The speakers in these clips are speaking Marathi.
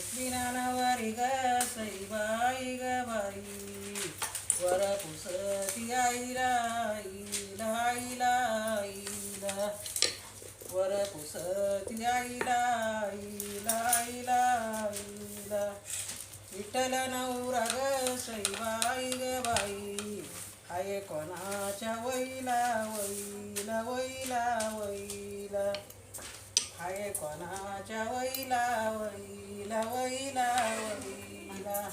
रुक्मिणानावारी ग सईबाई ग बाई. वर पुसती आईला आईला लाई आईला वर पुसती आईला आईला आईला आईला विठ्ठल नवरा ग सईबाई ग बाई. आहे कोणाच्या वैला वैला वैला वैला. हाय कोणाच्या वैला वैला. वैला वैला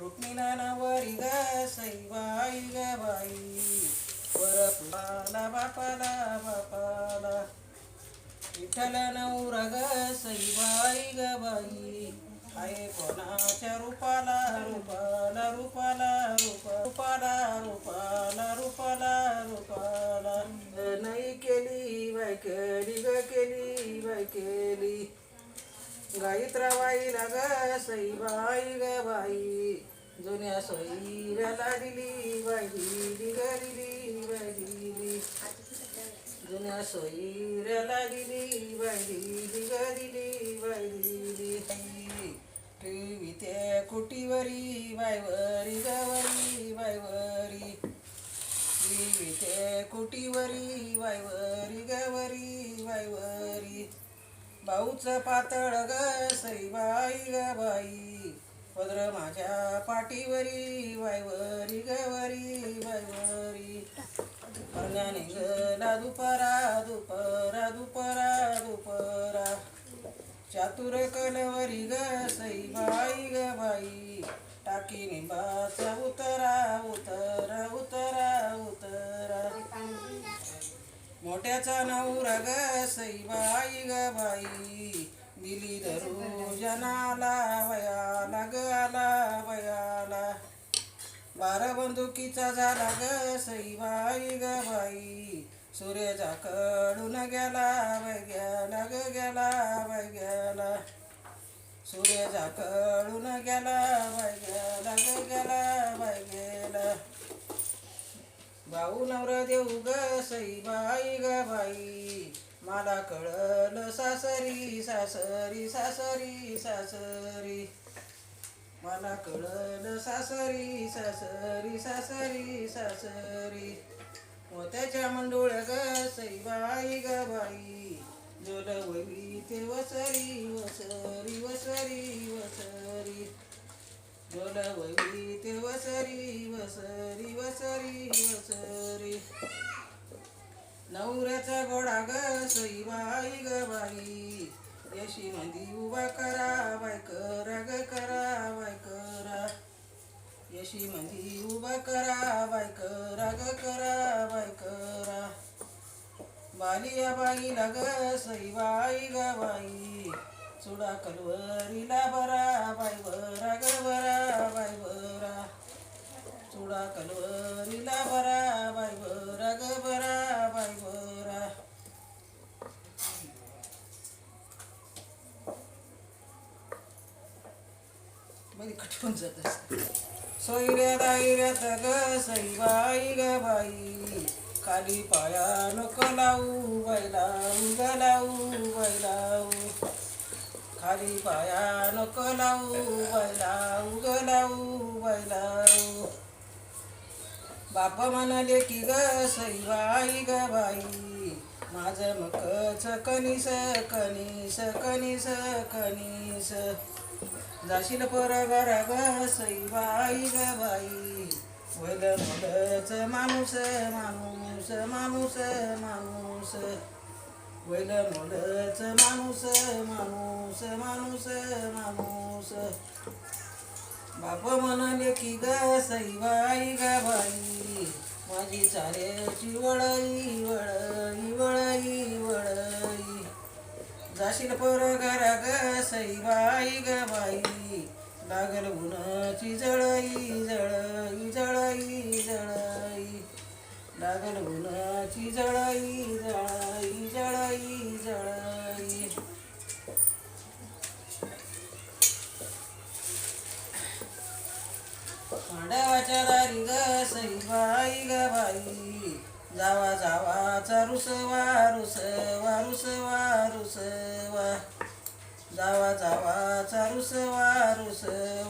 रुक्मिणा नवरी ग सैवाई ग बाई. वर पाला बापाला बापाला. विठ्ठल नवरा ग सईबाई ग बाई. हाय कोणाच्या रूपाला रूपाला रूपाला रूपा रूपाला रूपाला रूपाला रूपाला. नाही केली बाय केली ग केली बाय केली गायत्राबाईला सई सईबाई ग बाई. जुन्या सोयीला दिली बाई दिली दिली बाई. दिली जुन्या सोयीला दिली बाई दिली दिली बाई. दिली टीव्ही ते कुटीवरी बायवरी गवरी बायवरी टीव्ही ते कुटीवरी बायवरी गवरी बायवरी भाऊचं पातळ ग सईबाई ग बाई. पदर माझ्या पाठीवरी वायवरी गवरी बायवरी अंगाने गला दुपारा दुपारा दुपारा दुपारा. चातुर कलवरी ग सईबाई ग बाई. टाकी निंबाचा उतरा उतरा उतरा. मोठ्याचा नवरा ग सईबाई ग बाई. दिली धरू जनाला वयाला ग आला वयाला. बारा बंदुकीचा झाला ग सईबाई ग बाई. सूर्याचा कडून गेला बाय गेला ग गेला बाय गेला. सूर्याचा कडून गेला बाय गेला ग गेला बाय गेला भाऊ नवरा देऊ ग सईबाई ग बाई. मला कळलं सासरी सासरी सासरी सासरी. मला कळलं सासरी सासरी सासरी सासरी. मोत्याच्या मंडोळ ग सई बाई ग बाई. जोल वली ते वसरी वसरी वसरी वसरी. जोल ते वसरी वसरी वसरी वसरी नवऱ्याचा गोडा ग सई बाई ग बाई. यशी मंदी उभा करा बाय करा ग करा बाय करा. यशी मंदी उभा करा बाय करा ग करा बाय करा. बालिया बाईला ग सईबाई ग बाई. चुडा कलवरीला बरा बाय बरा ग बरा बाय बरा चुडा कलवरीला बरा बाय बरा ग बरा बाय बरा मध्ये खटकून जात ग सईबाई ग बाई. खाली पाया नको लावू बैलाऊ ग लावू बैलाऊ खाली पाया नको लावू बैलाऊ ग लावू बैलाऊ बाप म्हणाले की ग सईबाई ग बाई. माझं मकच कनिस कनिस कनिस कनिस जाशील पर घरा ग सईबाई ग बाई. वैल मुलच माणूस माणूस माणूस माणूस. वैल मुलच माणूस माणूस माणूस माणूस. बाप म्हणाले की ग सईबाई ग बाई. माझी चाऱ्याची वळई वळई वळई वळई. जाशील पोर घरा ग सईबाई ग बाई लागल उन्हाची जळई जळई जळई जळई लागल उन्हाची जळई जळई जळई जळई मांडवाच्या दारी ग सईबाई ग बाई. जावा जावाचा रुसवा रुसवा रुसवा रुसवा. जावा जावा चारूस वारूस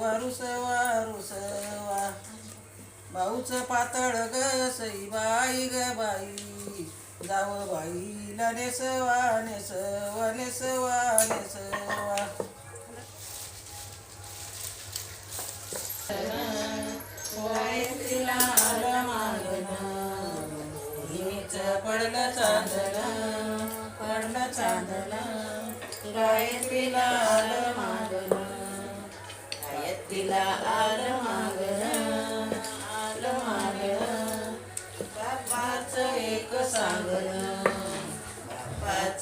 वारूस वारूस वा भाऊच पातळ ग सई बाई ग बाई. जाव बाईला नेसवा नेसवा नेसवा नेसवा.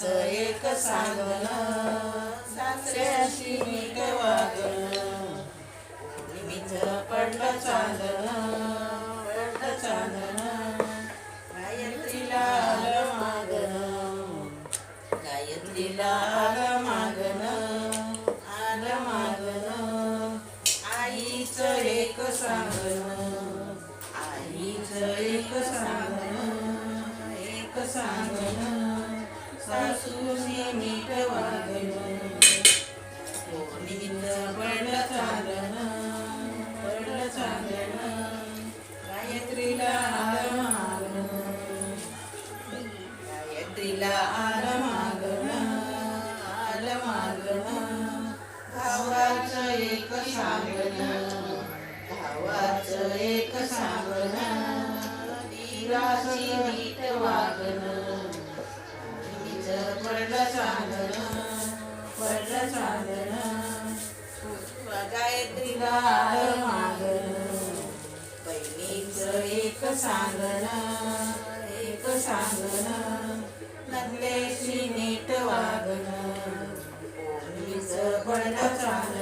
बाप्पाचं एक सांगण सासऱ्याशी नीट वागण. निमित्त पडलं चांदण पडलं चांदण गायत्रीला मागण. गायत्रीला वागणं. निमित्त पडलं चांदणं पडलं गायत्रीला एक सांगण एक सांगणं. नंदेशी नीट वागण. पडलं चालणं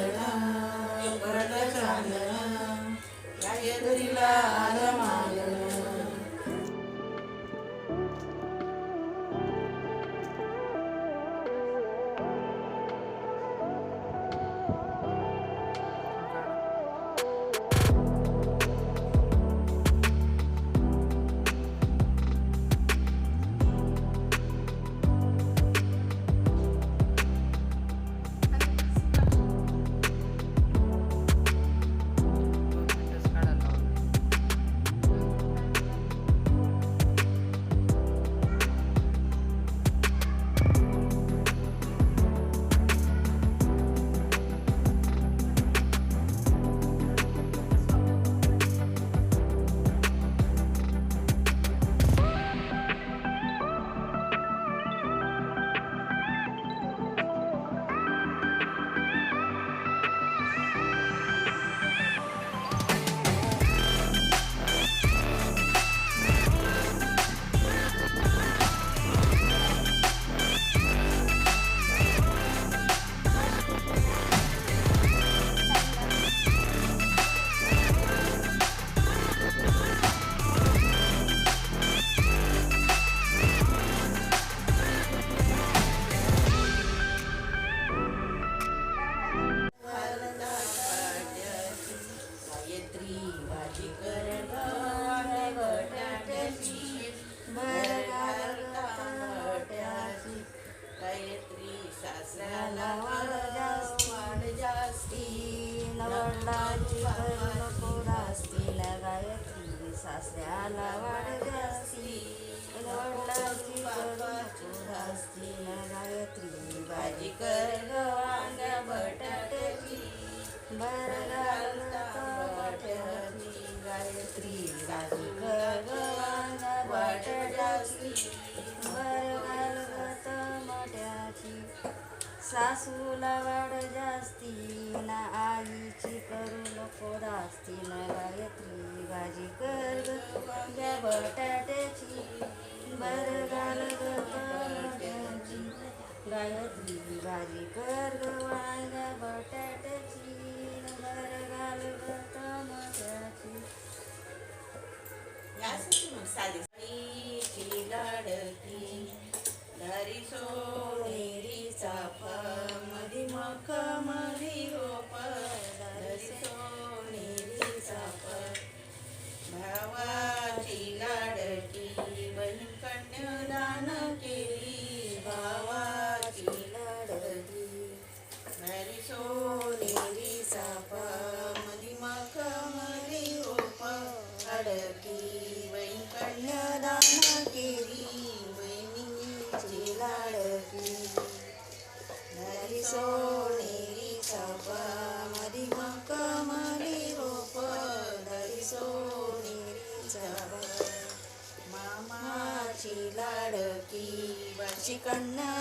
भाजी कर बटाट्याची बटाट्याची गायत्री सासऱ्याला वाढ जास्ती वाढ जास्ती. वडिलांची करू गायत्री सासऱ्याला वाढ जास्ती. वडिलांची करू गायत्री भाजी कर गवांग्या बटाट्याची बर गायत्री भाजी कर गवांगा बटाट्याची बर मोठ्याची सासूला वाढ जास्ती ना आईची करू नको रास्ती ना गायत्री भाजी कर ग बटाट्याची. बर घाल ग टमाट्याची गायत्री भाजी कर ग वांग्या बटाट्याची. बर घाल धरी सोनेरी चाफा मरी मका मरी रोप धरी सोनेरी चाफा मामाची लाडकी बाची कन्या